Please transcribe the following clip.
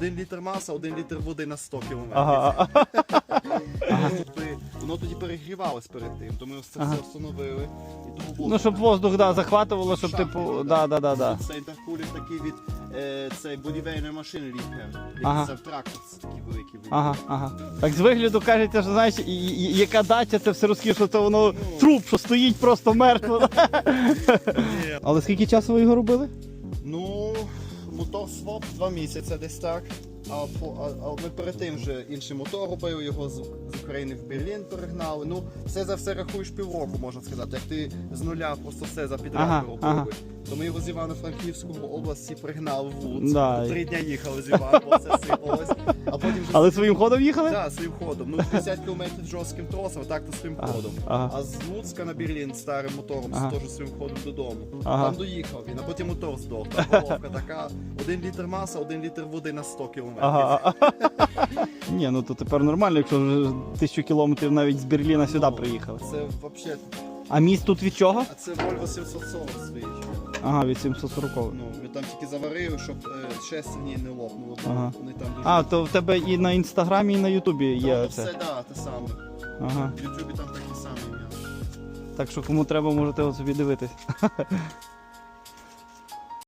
один літр масла, один літр води на 100 кілометрів. Ага. воно тоді перегрівалось перед тим, то ми ось це Ага. все встановили. І тому було Ну, щоб воздух да, захватувало, щоб типу. Да, да, да, да. Це інтеркулер такий від е, цей будівельної машини ліпер. Ага. Це трактор це такий великий. Ага, ага. Так з вигляду кажете, що знаєш, і, і, і- яка дача, це все розкішно, що це воно труп, що стоїть просто мертво. Але скільки часу ви його робили? Ну, мотор своп два місяці десь так. А, по- а, а ми перед тим вже інший мотор робили, його з, з України в Берлін перегнали. Ну, все за все рахуєш півроку, можна сказати. Як ти з нуля просто все за підряд Ага, робили. ага. То ми його з Івано-Франківської області пригнали в Луцьк. Да. Три дня їхали з Івано, все сипалось. Потім Але своїм ходом їхали? Так, своїм ходом. Ну, 50 км жорстким тросом, а так то своїм ходом. ага. А з Луцька на Берлін старим мотором, Ага. теж своїм ходом додому. Ага. Там доїхав він, а потім мотор здох. Там головка така, один літр масла, один літр води на 100 км. Ага. Ні, ну то тепер нормально, якщо вже тисячу кілометрів навіть з Берліна сюди приїхали. Це взагалі. А міст тут від чого? А це Volvo 740 свій. Ага, від 740. Ну, ми там тільки заварили, щоб е, сильні не лопнуло. Ага. Вони там дуже. А, то в тебе і на інстаграмі, і на Ютубі є Ну, це. все, да, те саме. Ага. В Ютубі там таке саме ім'я. Так що кому треба, можете от собі дивитись.